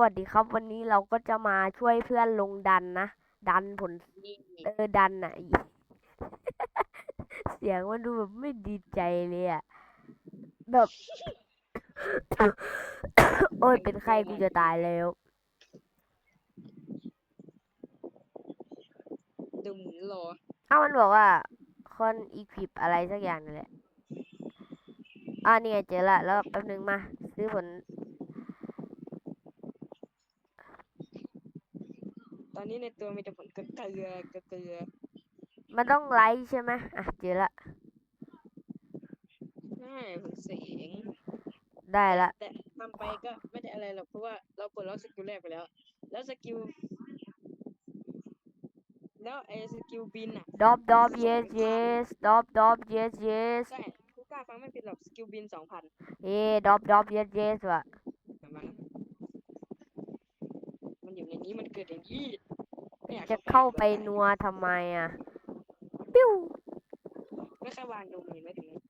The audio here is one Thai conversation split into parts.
วัสดีครับ วันนี้เราก็จะมาช่วยเพื่อนลงดันนะ ดันผลนี่เออดันอะ เสียงมันดูแบบไม่ดีใจเลยอะ แบบ โอ้ยเป็นไข้กูจะตายแล้วดุมรออ้าวมันบอกว่า คอนอีพิบอะไรสักอย่างนี่แหละอ่านี่ไงเจอละ แล้วแป๊บนึงมา ซื้อผล ต อนนี้ในตัวมีแต่ผลกระเกลือกระเกลือมันต้องไลท์ใช่ไหมอะเจอละใช่ผลเสียงได้ละแต่ทำไปก็ไม่ได้อะไรหรอกเพราะว่าเรากดล็อกสกิลแรกไปแล้ว แล้วสกิลแล้วไอ้สกิลบินอะดอบดอบ yes yes ดอบดอบ yes yes ใช่กูกล้าฟังไม่ผิดหรอกสกิลบินสองพันเอ้ดอบดอบ yes yes ว่ะประมาณนั้นมันอยู่ในนี้มันเกิดอย่างนี้ไม่อยาก จะเข้าไปนัวทำไมอะ ปิ้ว ไม่แค่วางดูมีไม่ถึงนี้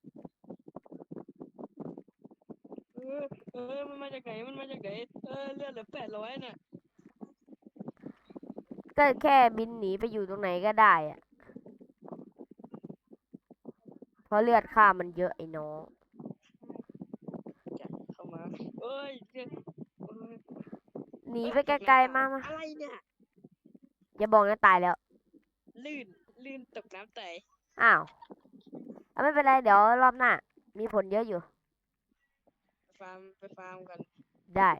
เออเออมันมาจากไหนมันมาจากไหนเออเลือดเหลือแปดร้อยน่ะก็แค่บินหนีไปอยู่ตรงไหนก็ได้อะ เพราะเลือดข้ามันเยอะไอ้น้องจะเข้ามาเอ้ยเลือดเอ้ยหนีเอ้ยไปไกลๆมามาอะไรเนี่ย อย่าบอกนะตายแล้ว ลื่น ลื่นตกน้ำไตอ้าวเอาไม่เป็นไร เดี๋ยวรอบหน้า มีผลเยอะอยู่ไปฟาร์มไปฟาร์มกันได้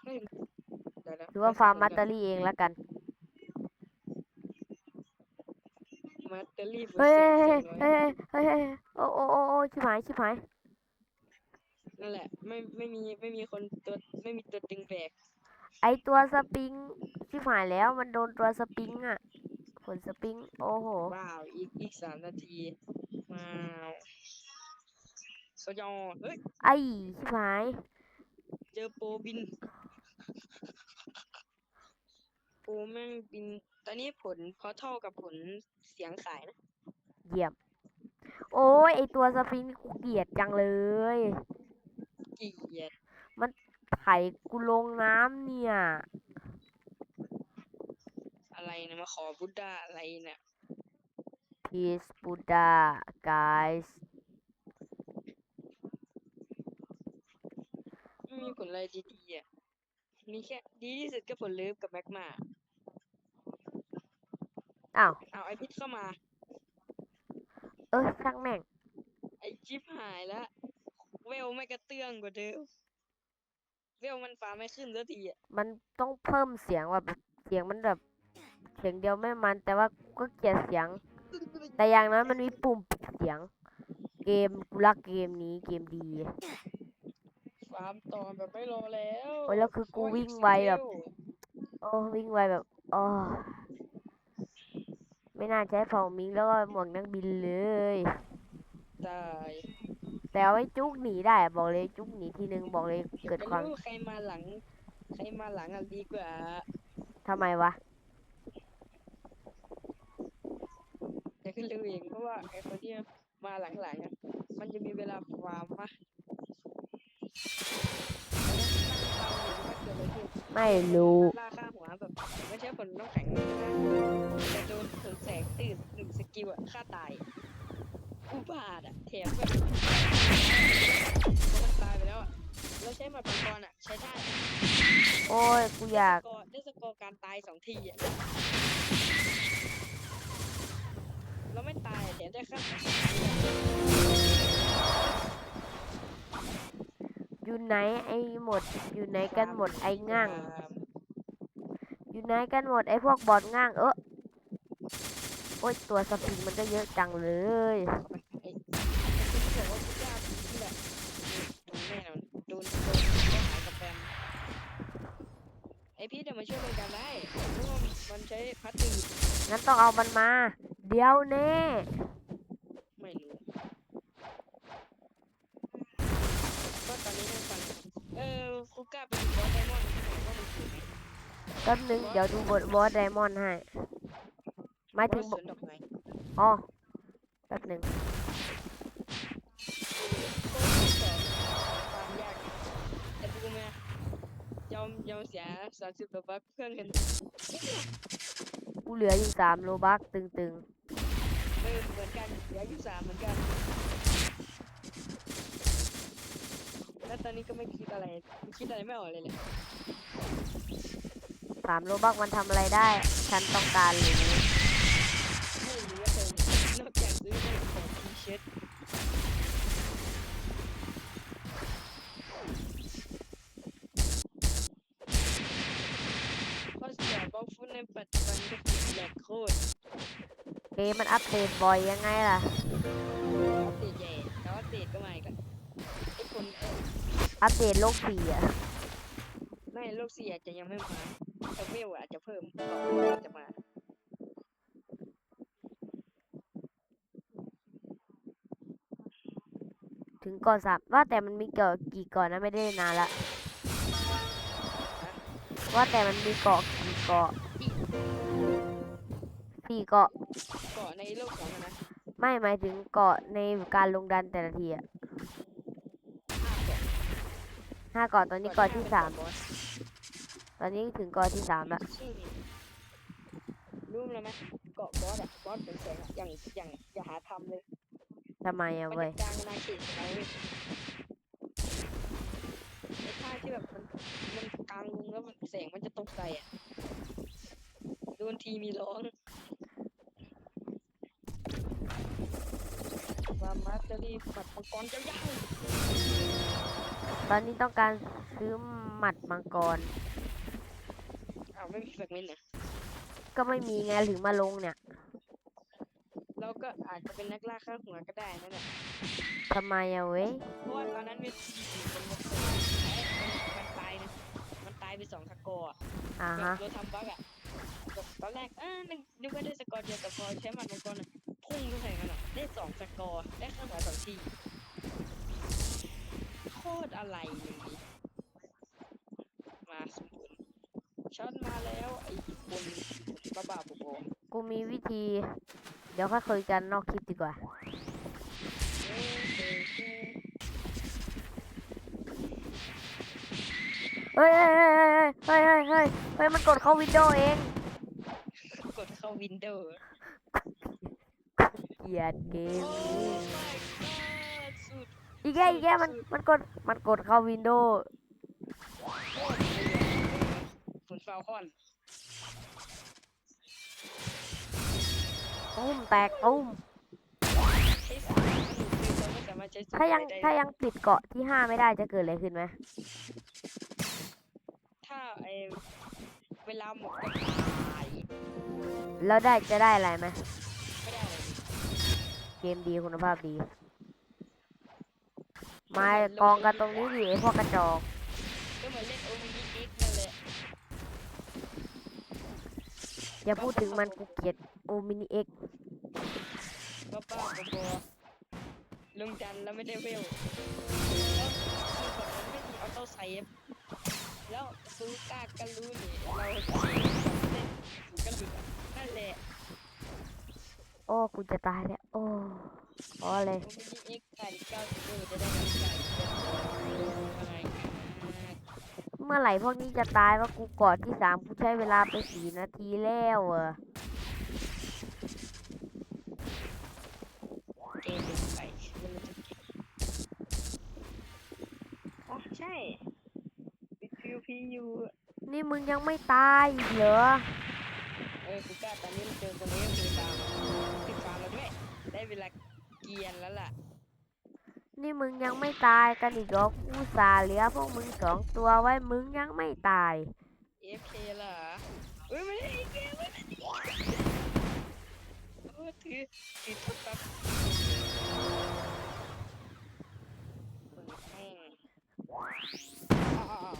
เฮ้ยเดี๋ยวนะถือว่าไปฟาร์มก่มัอตนเตอรี่เองแล้วกัน มัตเตอรี่เฮ้ยเสียงเฮ้ยน้อยเฮ้ยเฮ้ยเฮ้ยโอ้โอ้โอ้โอ้ชิบหายชิบหาย นั่นแหละ ไม่ไม่มีไม่มีคนตัวไม่มีตัวตึงแบกไอตัวสปริง ชิบหายแล้วมันโดนตัวสปริงอะผลสปริง โอ้โห ว้าวอีกอีกสามนาทีว้าวสยองเฮ้ย ไอชิบหายเจอโปรบิน โปรแม่งบิน ตอนนี้ผลพอเท่ากับผลเสียงขายนะ เยี่ยม โอ้ยไอตัวสปริงนี่กูเกลียดจังเลย เกลียดไถกูลงน้ำเนี่ย อะไรนะมาขอบุดดาอะไรเนี่ย Peace Buddha guys ไม่มีผลอะไรดีๆอะ มีแค่ดีที่สุดก็ผลเลิฟกับแม็กมาอ้าว เอาไอพิษเข้ามา เออช่างแม่ง ไอจิ๊บหายแล้วเวลไม่กระเตื้องกว่าเดิม เวลมันฟ้าไม่ขึ้นสักทีอะ มันต้องเพิ่มเสียงว่าแบบเสียงมันแบบเสียงเดียวไม่มัน แต่ว่ากูก็เกลียดเสียง แต่อย่างน้อยมันมีปุ่มปิดเสียง เกมกูรักเกมนี้เกมดีฟาร์มต่อแบบไม่รอแล้วโอ้ยแล้วคือกูโยวิ่งอีกไวสิแบบเวลโอ้วิ่งไวแบบโอ้ไม่น่าใช้เผามิงแล้วก็หมวกนักบินเลยตายแต่เอาไว้จุกหนีได้อะบอกเลยจุกหนีทีนึงบอกเลยเกิดความไม่รู้ใครมาหลัง ใครมาหลังอะดีกว่าทำไมวะ จะขึ้นเร็วเองเพราะว่าไอ้คนที่มาหลังๆอะมันจะมีเวลาฟาร์มปะแล้วนั่งฟังอยู่ว่าเกิดอะไรขึ้นไม่รู้ ล่าค่าหัวแบบไม่ใช่ผลน้ำแข็งเลยนะแต่โดนผลแสงตื่นหนึ่งสกิลอะฆ่าตายอุบาทอะแถมแบบมันตายไปแล้วอะเราใช้หมัดปังกรอะใช้ได้โอ้ย กูอยากสกอร์ได้สกอร์การตายสองทีอะ เราไม่ตายอะแถมได้ค่าหัวอยู่ไหนไอ้หมด อยู่ไหนกันหมดไอ้ง่าง อยู่ไหนกันหมดไอ้พวกบอดง่างเออโอ้ยตัวสปริงมันก็เยอะจังเลยไอ้ที่บอกว่าทุกอย่างที่แบบโดนแน่นอนโดนโดนข้อหากับแฟนไอพี่เดี๋ยวมาช่วยรายการได้เพราะว่ามันใช้พัดตื่นงั้นต้องเอามันมา เดี๋ยวแน่ ไม่รู้ก็ตอนนี้นั่งฟังเออคูก้าไปดูบอสไดมอนด์ที่ไหนว่ามันถูกไหมแป๊บนึงเดี๋ยวดูบทบอสไดมอนด์ให้หมายบถึองสบสทวนดอกไม้อ๋อแป๊บนึง มยากแต่ดูมาเจ้าอมยอมเสียสามสิบบัคเพื่อเงินกูเหลืออยู่สามโลบักตึงเออเหมือนกันเหลืออยู่สามเหมือนกัน แล้วตอนนี้ก็ไม่คิดอะไรไม่คิดอะไรไม่ออกเลยเลยๆสามโลบักมันทำอะไรได้ ฉันต้องการหรือไม่รู้ว่าเธอนอกจากซื้อได้ของทีเช็ดเพราะเสียบล็อกฟุตในปัจจุบันก็คือแหลกโคตร เกมมันอัปเดตบ่อยยังไงล่ะ อัปเดตใหญ่แล้วอัปเดตก็มาอีกแล้วไอ้คนเอออัปเดตโลกสี่อะไม่โลกเสียอาจจะยังไม่มาแต่เวลอาจจะเพิ่มต่อไปอาจจะมา ถึงก่อนสามว่าแต่มันมีเกาะกี่เกาะนะไม่ได้นานละ ว่าแต่มันมีเกาะกี่เกาะสี่เกาะเกาะใน โลกของมันนะไม่หมายถึงเกาะในการลงดันแต่ละทีอะห้าเกาะห้าเกาะตอนนี้เกาะที่สามบอสตอนนี้ถึงเกาะที่สามละชื่อรู้เลยไหมเกาะบอสอะบอสเป็นแสงอะอย่างอย่างอย่าหาทำเลยทำไมอะมันเว้ยจะกลางนาเขตของเราเว้ยไอ้ท่าที่แบบมันมันกลางลงแล้วมันแสงมันจะตกใส่อะโดนทีมีร้องค วามมัสเตอรี่ปัดมังกรเจ้าย่างตอนนี้ต้องการซื้อหมัดมังกร อ้าวไม่มีแฟกเมนต์เนี่ยก็ไม่มีไงถึงมาลงเนี่ยเราก็อาจจะเป็นนักล่าข้าหัวก็ได้นั่นแหละทำไมอะเว้ยเพราะว่าตอนนั้นมีสี่คนมาเปิดมันตายนะมันตายไปสองสกอร์อะอ่าแบบฮะเราทำบั๊กอะแบบตอนแรกอ่านึกนึกว่าได้สกอร์เดียวแต่พอใช้หมัดมังกรอะ พุ่งเข้าใส่กันอได้สองสกอร์ ได้ข้างหัวสองทีโคตรอะไรอย่างนี้มาสมบูรณ์ช็อตมาแล้วไอ้คนบ้าบ้าบอกูมีวิธี เดี๋ยวค่อยคุยกันนอกคลิปดีกว่า เฮ้ยเฮ้ยเฮ้ยเฮ้ยเฮ้ยเฮ้ยเฮ้ยมันกดเข้าวินโดว์เอง กดเข้าวินโดว์ กลียดเกมโอ้นี้ my god สุดอีกแกอีกแกมันมันกดมันกดเข้าวินโดว์โคตรเลยอะฝุ่นฟาวคอนตุ้มแตกตุ้มใช้สายสนุกคือเขาไม่สามารถใช้สูตรถ้ายังได้ถ้ายังปิดเกาะที่ห้าไม่ได้จะเกิดอะไรขึ้นไหมถ้าไอเวลาหมดก็ตายแล้วได้จะได้อะไรไหมไม่ได้เลยเกมดีคุณภาพดี มากองกันตรงนี้ดิไอพวกกระจอกก็เหมือนเล่นโอมินิเอ็กนั่นแหละอย่าพูดถึงมันกูเกลียดโอมินิเอ็กบ้าบ้าบอๆลงจันทร์แล้วไม่ได้เวลแล้วคือแบบมันไม่มีออโต้ไซฟแล้วซูก้าก็รู้นี่เราเล่นซูก้าหลุดอะนั่นแหละโอ้กูจะตายแล้วโอ้พอเลยโอมินิเอ็กแปดเก้าสิบเออจะได้น้ำใจเป็นอะไรกันเมื่อไหร่พวกนี้จะตายว่ากูกอดที่สามกูใช้เวลาไปสี่นาทีแล้วเออเกมเป็นไปไม่รู้จะเก็บอ๋อใช่ปิด PVP อยู่ นี่มึงยังไม่ตายอีกเหรอ เออกูกล้าตอนนี้มันเจอคนนี้ก็คือตามติดฟาร์มมาด้วย ได้เวลา เกียนแล้วล่ะ นี่มึงยังไม่ตายกันอีกเหรอกูสาเหลือพวกมึงสองตัวไว้มึงยังไม่ตาย AFK เหรอเฮ้ยไม่ได้ AFK ไม่ได้โอ้ถือถือโทษครับคนแห้งอ้าว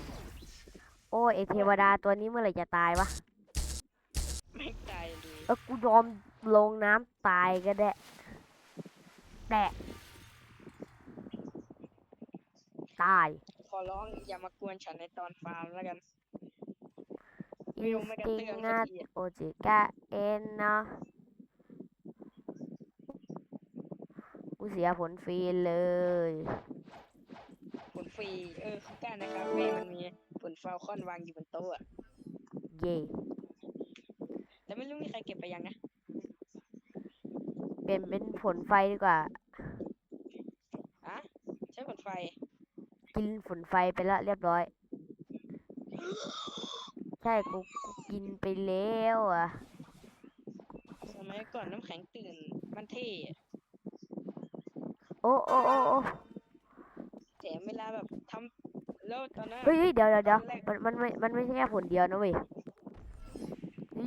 โอ้ยไอเทวดาตัวนี้เมื่อไหร่จะตายวะไม่ตายเลยเออกูยอมลงน้ำตายก็ได้ แตะตายขอร้องอย่ามากวนฉันในตอนฟาร์มแล้วกันอิวิวนไม่สกระติเตื้องงัสัดกทีอะโอจิกะเอ็นเนาะกูเสียผลฟรีเลย ผลฟรี เออคือการนะครับแม่มันมีผลฟาลคอนวางอยู่บนโต๊ะอะเย่แต่ไม่รู้มีใครเก็บไปยังนะ เปลี่ยนเป็นผลไฟดีกว่า อะใช้ผลไฟ กินฝนไฟไปแล้วเรียบร้อย ใช่กูกูกินไปแล้วอะ สมัยก่อนน้ำแข็งตื่น มันเท่อะโอ้โอ้โอ้โอ้แถมเวลาแบบทำแล้วตอนนั้นเฮ้ยเฮ้ยเดี๋ยวเดี๋ยวเดี๋ยวตอนแรกมันมันไม่มันไม่ใช่แค่ผลเดียวนะเว้ย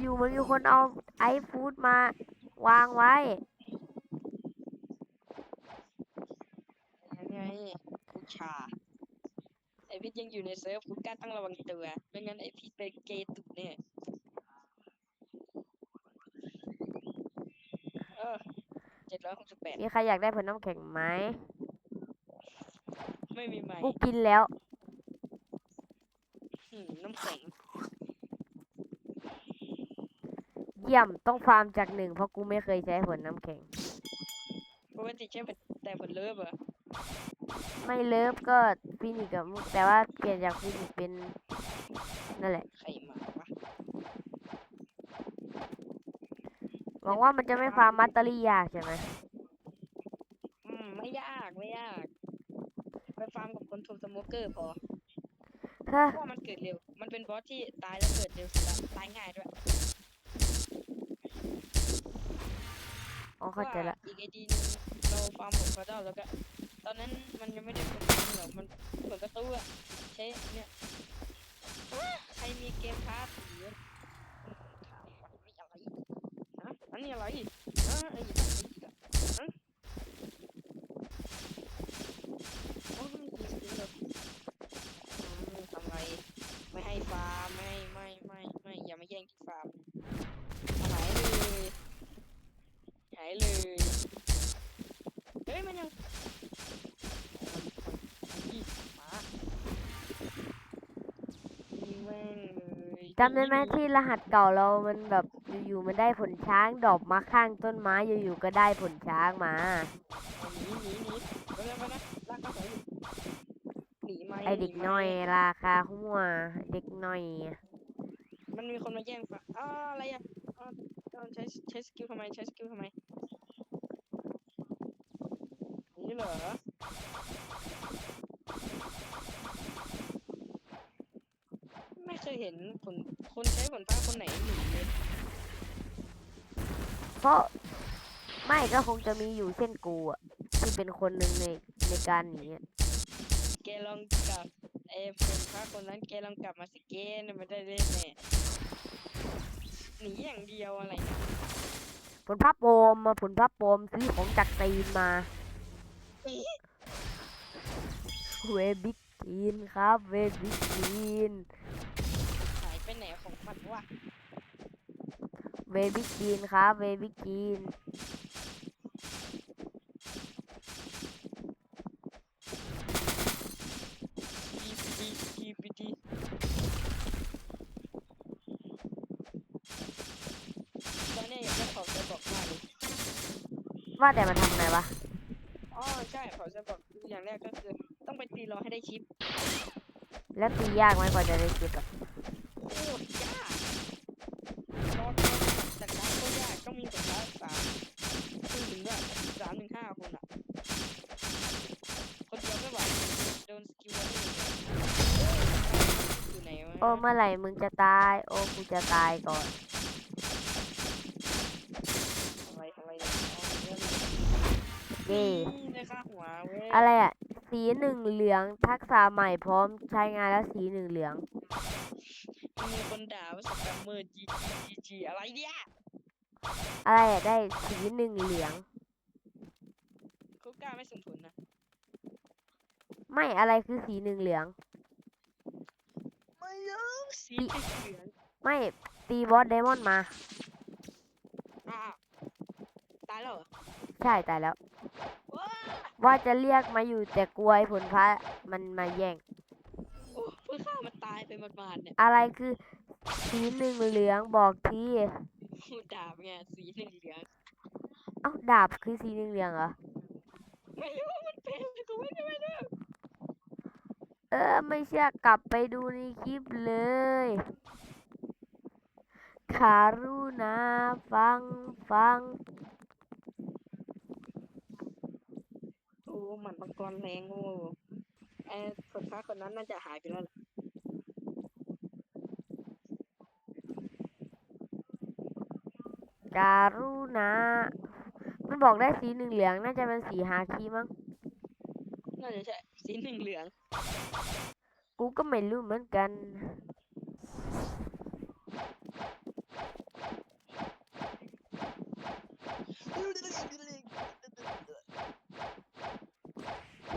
อยู่ๆมันมีคนเอาไอฟูดมาวางไว้ ยังไงผู้ชา ไอพิษยั งอยู่ในเซิร์ฟคุณกล้าต้องระวังตัวไม่งั้นไอพิษเป็นเกย์ตุกเนี่ย เออเจ็ดร้อยหกสิบแปดมีใครอยากได้ผลน้ำแข็งไหมไม่มีใหม่กูกินแล้วอืมน้ำแข็งเยี่ยมต้องฟาร์มจากหนึ่งเพราะกูไม่เคยใช้ผลน้ำแข็งปกติใช้ผลแต่ผลเลิฟเหรอ ไม่เลิฟก็ฟินิกกับมุกแต่ว่าเปลี่ยนจากฟินิกเป็นนั่นแหละใครมาวะหวังว่ามันจะไม่ฟาร์มมัตเตอรี่ยากใช่ไหมอืมไม่ยากไม่ยากไปฟาร์มกับคนทูสโมเกอร์พอเฮ้อเพราะว่ามันเกิดเร็ว มันเป็นบอสที่ตายแล้วเกิดเร็วสุดละตายง่ายด้วยอ๋อเข้าใจละพระว่อีกไอดีนึงเราฟาร์มหมดพอได้แล้วก็ ตอนนั้นมันยังไม่ได้เปิดประตูหรอกมันเปิดประตูอะใช้เนี่ยใครมีเกมพาสหรือถามว่าไม่อะไรนะอันนี้อะไรนะไอ้ยี่ห้อนี้อะฮะโอ้ยมีสกิลเลยอืมทำไรไม่ให้ฟาร์มไม่ให้ไม่ไม่ไม่อย่ามาแย่งที่ฟาร์มหายเลยหายเลยเฮ้ยมันยังอีหมายิงแม่งเลย จำได้ไหมที่รหัสเก่าเรามันแบบอยู่ๆมันได้ผลช้างดอปมาข้างต้นไม้อยู่ๆก็ได้ผลช้างมาหนีหนีหนีไปเลยไปนะลากเข้าไปหนีไหมไอเด็กน้อยราคาหัวเด็กน้อยมันมีคนมาแย่งฟาอ้าวอะไรอะอ้าวใช้ใช้สกิลทำไมใช้สกิลทำไมนี่เหรอไม่เคยเห็นผลคนใช้ผลฟ้าคนไหนหนีเลย เพราะไม่ก็คงจะมีอยู่เช่นกูอะที่เป็นคนหนึ่งในในการหนีอะแกลองกลับเอ้ผลฟ้าคนนั้นแกลองกลับมาสิเกนมันได้เล่นแน่หนีอย่างเดียวอะไรเนี่ยผลพับโปมมาผลพับโปมซื้อของจากตีนมาเวบิกกินครับ เวบิกกินหายไปไหนของมันวะ เวบิกกินครับเวบิกกินดีดีดีดีดีตอนนี้อยากได้ขอจะบอกมากเลยว่าแต่มันทำไงวะอ๋อใช่ขอจะบอกอย่างแรกก็คือ ต้องไปตีรอให้ได้ชิป แล้วตียากไหมกว่าจะได้เก็บอะ โคตรยากรอแต่ร้านก็ยาก ต้องมีคนร้านสามซึ่งถึงด้วยสามถึงห้าคนอะ คนเดียวไม่ไหวโดนสกิลแล้วนี่อยู่ไหนวะโอ้เมื่อไหร่มึงจะตาย โอ้กูจะตายก่อนอะไรอะไรเนี่ยอ๋อเรื่องเย่นี่ได้ค่าหัวเว้ยอะไรอะสีหนึ่งเหลืองทักษะใหม่พร้อมใช้งานแล้วสีหนึ่งเหลือง มีคนด่าว่าสแปมเมอร์จีจีจีจีอะไรเนี่ย อะไรอะได้สีหนึ่งเหลือง คุกก้าไม่สมผลนะ ไม่อะไรคือสีหนึ่งเหลือง ไม่รู้สีติดเหลืองไม่ตีบอสไดมอนด์มา อ้าวตายแล้วเหรอใช่ตายแล้ว ว้าว่าจะเรียกมาอยู่แต่กลัวไอ้ผลพระมันมาแย่ง โอ้เพื่อฆ่ามันตายไปหมาดๆเนี่ย อะไรคือสีหนึ่งเหลืองบอกทีพู ดด่าไงสีหนึ่งเหลืองเอ้าดาบคือสีหนึ่งเหลืองเหรอไม่รู้ว่ามันเป็นแต่กูไม่ได้ไม่รู้เออไม่เชื่อกลับไปดูในคลิปเลยคารุณาฟังฟัง โอ้หมันมังกรแรงโอ้ไอ้คนค้าคนนั้นน่าจะหายไปแล้วล่ะ การุณามันบอกได้สีหนึ่งเหลืองน่าจะเป็นสีฮาคีมั้ง น่าจะใช่ สีหนึ่งเหลือง กูก็ไม่รู้เหมือนกัน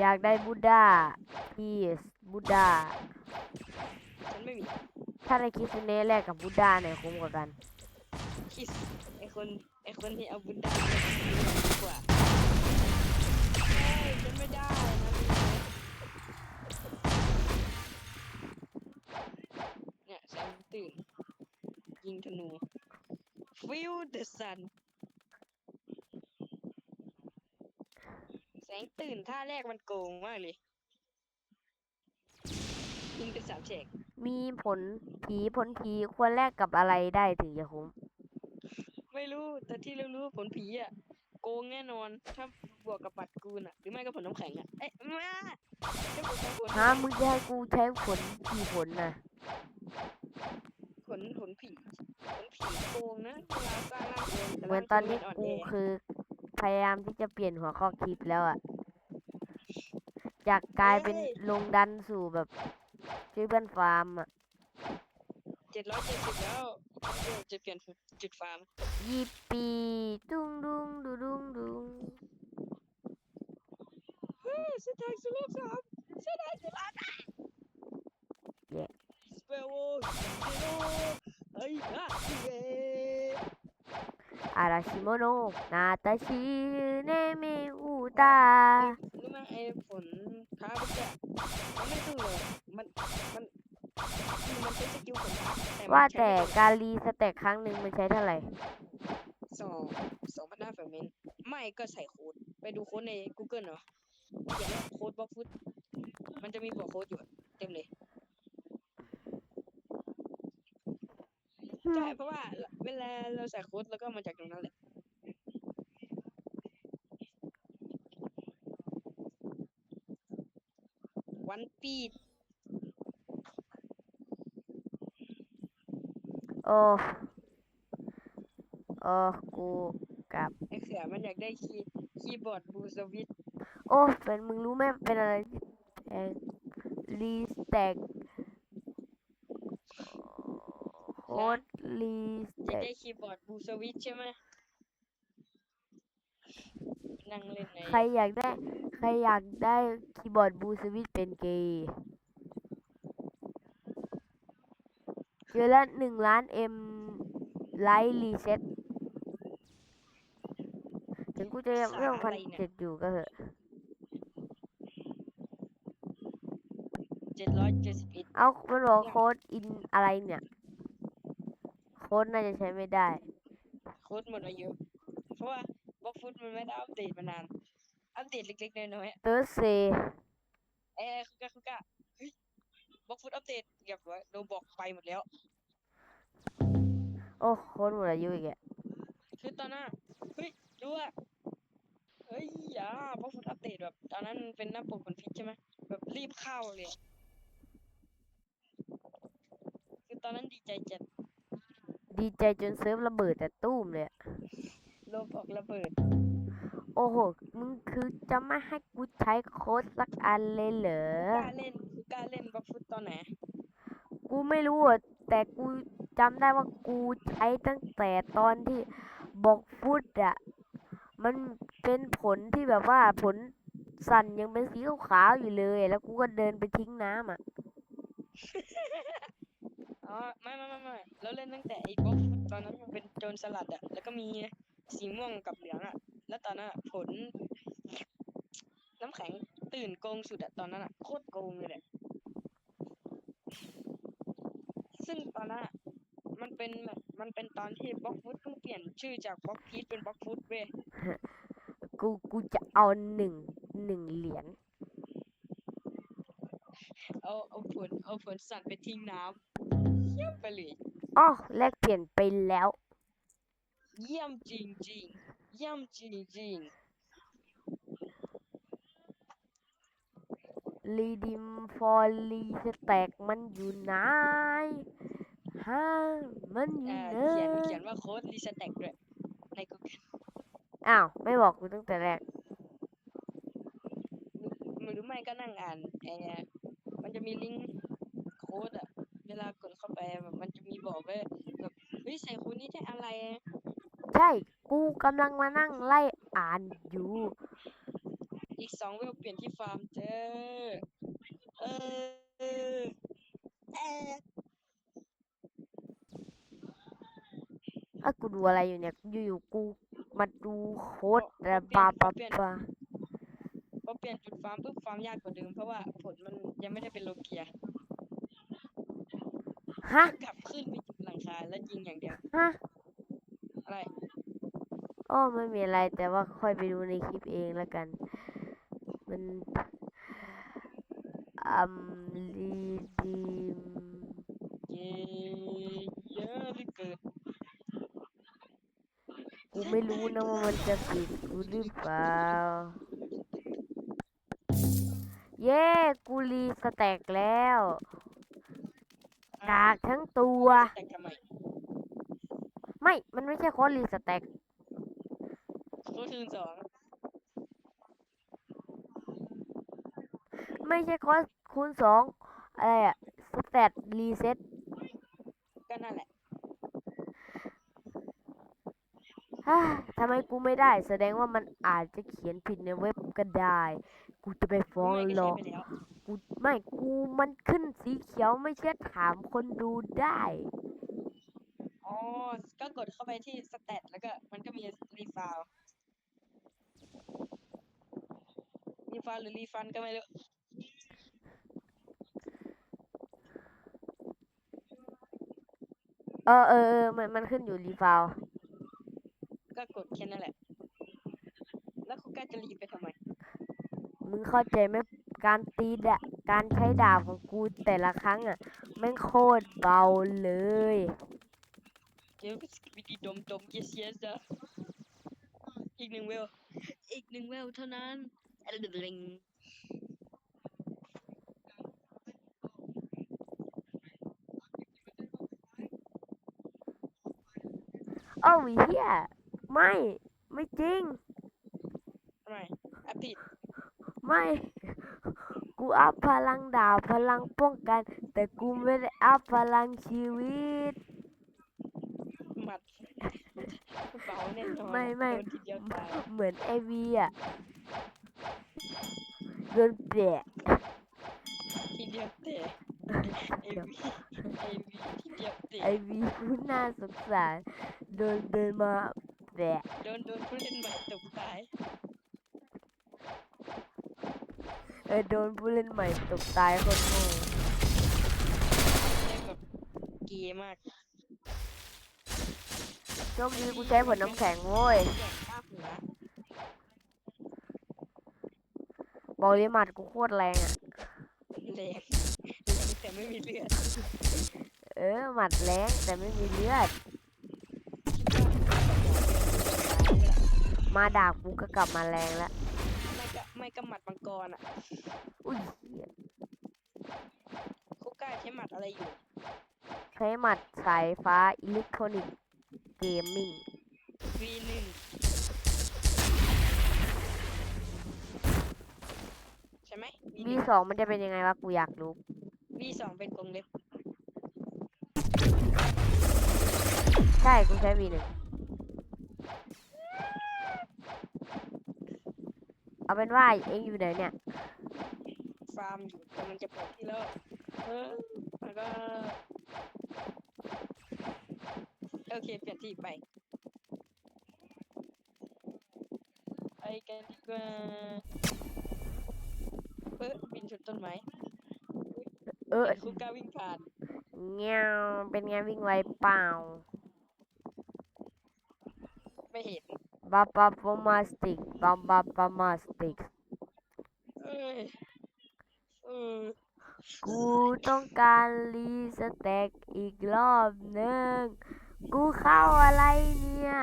อยากได้บูดาพีสบูดาฉันไม่มี ถ้าในคิสเน่แลกกับบูดาเนี่ยคุ้มกว่ากันคิสไอ คนไอคนที่เอาบุญดาไปดีกว่าเฮ้ยฉันไม่ได้นะเนี่ยแสงตื่น ยิงธนู Feel the sun แสงตื่นท่าแรกมันโกงมากเลยยิงเป็นสามเฉกมีผลผีผลผีควรแลกกับอะไรได้ถึงจะคุ้ม ไม่รู้ แต่ที่เรารู้ว่าผลผีอะ โกงแน่นอน ถ้าบวกกับปัดกูนอะ หรือไม่ก็ผลน้ำแข็งอะ เอ๊ะมาจะบวกกับผลฮะมึงจะให้กูใช้ผลกี่ผลนะผลผลผี ผลผีโกงนะเวลาสร้างร่างโกงแต่เหมือนร่างตอนนี้โกงกูมัอ่อนแอคือ พยายามที่จะเปลี่ยนหัวข้อคลิปแล้วอะจากกลายเป็นลงดันสู่แบบช่วยเพื่อนฟาร์มอะ เจ็ดร้อยเจ็ดสิบแล้วเดี๋ยวจะเปลี่ยนจุดฟาร์มยี่ปีดุงดุงดุดุงดุงเฮ้ยสุดท้ายสุดโลกสามสุดท้ายสุดลาดสเปโวเซโนเอ้ยอะเย้อาราชิโมโนะนาตาชิเนเมอุตารู้ไหมไอ้ฝนท้าเมื่อกี้มันไม่สู้เลยมันมัน มันใช้สกิลฝนท้าแต่มันว่าใช้แต่ไม่โดนการรีสเต็กครั้งหนึ่งมันใช้เท่าไหร่ สองสองพันห้าเฟรมเมนต์ไม่ก็ใส่โค้ด ไปดูโค้ดใน Google เนาะเขียนว่าโค้ดบล็อกฟุต มันจะมีบอกโค้ดอยู่อะเต็มเลย ใช่เพราะว่าเวลาเราใส่โค้ดแล้วก็มาจากตรงนั้นแหละวันปีด โอ้โอ้กูกลับไอ้เขือมันอยากได้คีย์คีย์บอร์ดบูสวิตโอ้เป็นมึงรู้ไหมเป็นอะไรที่แพงรีสเต็กโคดรีสอยากเต็กได้คีย์บอร์ดบูสวิตใช่ไหมนั่งเล่นในใครอยากได้ ใครอยากได้คีย์บอร์ดบลูสวิตเป็นเกย์ เดือนละหนึ่งล้านเอ็มไลท์รีเซ็ตถึงกูจะยังเรื่องพันเจ็ดอยู่ก็เถอะเจ็ดร้อยเจ็ดสิบเอ็ดเอามันบอกโค้ดอินอะไรเนี่ย โค้ดน่าจะใช้ไม่ได้ โค้ดหมดอายุเพราะว่าบล็อกฟุตมันไม่ได้อัปเดตมานาน อัปเดตเล็กๆน้อยๆอะเตอร์เซเอ้ยคุกะคุกะเฮ้ยบล็อกฟุตอัปเดตเรียบร้อยโดนบอกไปหมดแล้ว โอ้โค้ดหมดอายุอีกอะคือตอนนั้นอะเฮ้ยรู้ว่าเฮ้ยอย่าบล็อกฟุตอัปเดตแบบ ตอนนั้นมันเป็นหน้าปกคนพิษใช่ไหมแบบรีบเข้าเลยอะคือตอนนั้นดีใจจัดดีใจจนเซิร์ฟระเบิดแต่ตู้มเลยอะโลบอกระเบิด โอ้โห มึงคือจะไม่ให้กูใช้โค้ดสักอันเลยเหรอ กล้าเล่นคือกล้าเล่นบล็อกฟุตตอนไหน กูไม่รู้อะแต่กู จำได้ว่ากูใช้ตั้งแต่ตอนที่บอกฟุตอะมันเป็นผลที่แบบว่าผลสั่นยังเป็นสีขาวๆอยู่เลย แล้วกูก็เดินไปทิ้งน้ำอะอ๋อไม่ไม่ไม่ไม่เราเล่นตั้งแต่ไอ้บล็อกฟุตตอนนั้นมันเป็นโจรสลัดอะแล้วก็มีสีม่วงกับเหลืองอะแล้วตอนนั้นอะผล น้ำแข็งตื่นโกงสุดอะตอนนั้นอะโคตรโกงเลยแหละซึ่งตอนนั้นอะ มันเป็นแบบมันเป็นตอนที่บล็อกฟุตเพิ่งเปลี่ยนชื่อจากบล็อกพีทเป็นบล็อกฟุตเว้ยกูกูจะเอาหนึ่งหนึ่งเหรียญโอ้ลเอาผลสัตว์ไปทิ้งน้ำเยี่ยมไปเลยอ๋อแลกเปลี่ยนไปแล้ว เยี่ยมจริงจริงๆเยี่ยมจริงจริงรีดิมฟอร์รีสแต็กมันอยู่ไหน ฮะมันอๆยู่อ่าไหนเขียนเขียนว่าโค้ดรีสแต็กด้วยใน Google อ้าว ไม่บอกกูตั้งแต่แรก หรือไม่ก็นั่งอ่านไอ้เนี่ยมันจะมีลิงก์โค้ดอะเวลากดเข้าไปแบบมันจะมีบอกไว้แบบเฮ้ยใส่คูณนี้ได้อะไรใช่ กูกำลังมานั่งไล่อ่านอยู่ อีกสองเวลเปลี่ยนที่ฟาร์มเจอเออเออเออ อะ กูดูอะไรอยู่เนี่ย อยู่ๆกูมาดูโค้ดแต่บาบาบาพอเปลี่ยนจุดฟาร์มปุ๊บฟาร์มยากกว่าเดิมเพราะว่าผลมันยังไม่ได้เป็นโลเกียฮะกลับขึ้นไปจุดหลังคาแล้วยิงอย่างเดียวฮะอะไรอ้อไม่มีอะไรแต่ว่าค่อยไปดูในคลิปเองแล้วกัน มันอืมรีดิม เย้เยอะเหลือเกิน กู ไม่รู้นะว่ามันจะผิดกูหรือเปล่า เย้กูรีสแต็กแล้วกากทั้งตัว แต่ทำไมไม่ มันไม่ใช่ค้ดรีสแต็กโค้ดคืนสองไม่ใช่ค้ดคูณสองอะไรอะสแตทรีเซ็ต ก็นั่นแหละ ฮ่า ทำไมกูไม่ได้ แสดงว่ามันอาจจะเขียนผิดในเว็บก็ได้ กูจะไปฟ้องไม่ก็หรใช้อกไปแล้วกูไม่กูมันขึ้นสีเขียวไม่เชื่อถามคนดูได้อ๋อก็กดเข้าไปที่สเตตแล้วก็มันก็มีรีฟาวรีฟาวหรือรีฟันก็ไม่รู้เออเออเออมันมันขึ้นอยู่รีฟาวก็กด แค่นั้นแหละ แล้วคุณกล้าจะรีไปทำไม มึงเข้าใจไหมการตีดะการใช้ดาบของกูแต่ละครั้งอะแม่งโคตรเบาเลยเดี๋ยวก็สกิปดีดมดมเยสเยสจ้ะอีกหนึ่งเวล อีกหนึ่งเวลเท่านั้นอะไรเด็งเอ้าเฮีย ไม่ ไม่จริง ทำไมอะผิดไม่ กูอัพพลังดาบพลังป้องกัน แต่กูไม่ได้อัพพลังชีวิต หมัดเบาแน่นอนไม่ไม่ โดนทีเดียวตายเหมือนไอวีอะโดนแปะทีเดียวเตะไอวีไอวีทีเดียวเตะไอวีผู้น่าสงสารโดนเดินมา แปะโดนโดนผู้เล่นใหม่ตบตายเออโดนผู้เล่นใหม่ตกตายคนโง่เล่นแบบเกย์มากโชคดีกูใช้ผลน้ำแข็งโว้ยแก่ข้าหัวบอกเลยหมัดกูโคตรแรงอะแรงแรงแต่ไม่มีเลือดเออหมัดแรงแต่ไม่มีเลือด มาดาบกูก็กลับมาแรงแล้วไม่ก็ไม่ก็หมัดมังกรอะอุ้ยเหี้ยคุกก้าใช้หมัดอะไรอยู่ ใช้หมัดสายฟ้าอิเล็กทรอนิกส์เกมมิ่งวีหนึ่งใช่ไหม V สองมันจะเป็นยังไงวะกูอยากรู้วีสองเป็นกรงเล็บ ใช่กูใช้ V หนึ่ง เอาเป็นว่าเองอยู่ไหนเนี่ย ฟาร์มอยู่แต่มันจะเปิดที่แล้วเออแล้วก็โอเคเปลี่ยนที่ไปไปกันดีกว่าเออบินชนต้นไม้เออเห็นคุกก้าวิ่งผ่านเงี้ยวเป็นไงวิ่งไวเปล่า ไม่เห็น บาบาปามาสติกบาบาปามาสติกกูต้องการรีสเต็กอีกรอบหนึ่งกูเข้าอะไรเนี่ย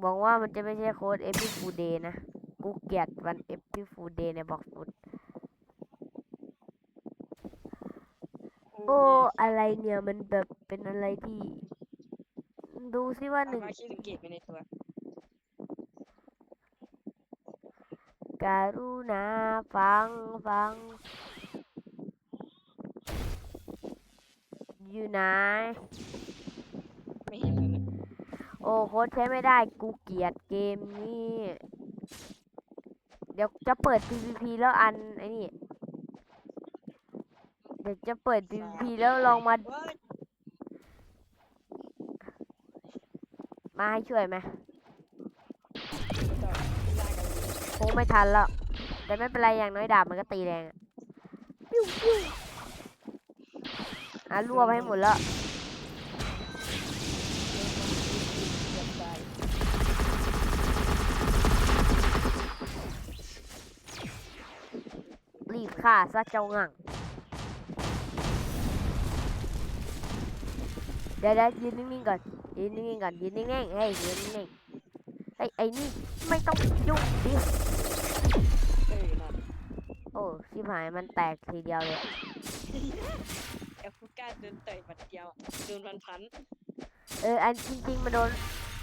หวังว่ามันจะไม่ใช่โค้ด Epic Food Day นะ กูเกลียดวัน Epic Food Day ในบอกฟุตโอ้ อะไรเนี่ย มันแบบเป็นอะไรที่ ดูซิว่าหเอานึ่งมาคิดสังเกตไปในตัวการุณาฟังฟัง อยู่ไหนไม่เห็นเลยนะโอ้โค้ดใช้ไม่ได้กูเกลียดเกมนี้ เดี๋ยวจะเปิด PVP แล้วอันไอ้นี่ เดี๋ยวจะเปิด PVP แล้วลองมาเว้ย มาให้ช่วยไหมต่อไม่ได้กันคงไม่ทันแล้วแต่ไม่เป็นไรอย่างน้อยดาบมันก็ตีแรงอะปิ้วปิ้วอะรวบให้หมดแล้วรีบฆ่าซะเจ้างั่งเดี๋ยวเดี๋ยวยืนนิ่งๆก่อน ยืนนิ่งๆก่อนยืนนิ่งๆเฮ้ยยืนนิ่งๆเฮ้ยไอ้นี่ไม่ต้องยุ่งดิเออนั่นโอ้ชิบหายมันแตกทีเดียวเลยแอฟริกาโดนเตะบัดเดียวโดนพันพันเอออันจริงๆมันโดน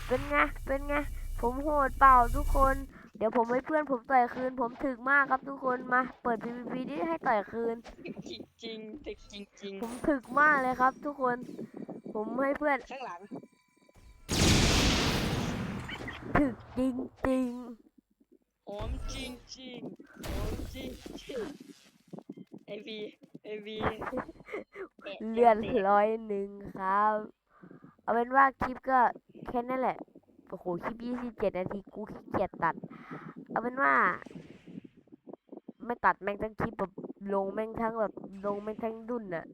เป็นไงเป็นไงผมโหดเปล่าทุกคน เดี๋ยวผมให้เพื่อนผมต่อยคืน ผมถึกมากครับทุกคนมาเปิด PVP ดิให้ต่อยคืน จริงจริงๆติดจริงจริงผมถึกมากเลยครับ ทุกคน ผมให้เพื่อน ๆข้างหลัง ถึกจริงจริงหอมจริงจริงๆหอมจริงจริงไอวีไอวีๆเลือดร้อยหนึ่งครับ เอาเป็นว่าคลิปก็แค่นั้นแหละ โอ้โห คลิป27นาทีกูขี้เกียจตัด เอาเป็นว่า ไม่ตัดแม่งทั้งคลิปแบบลงแม่งทั้งแบบลงแม่งทั้งดุนอะ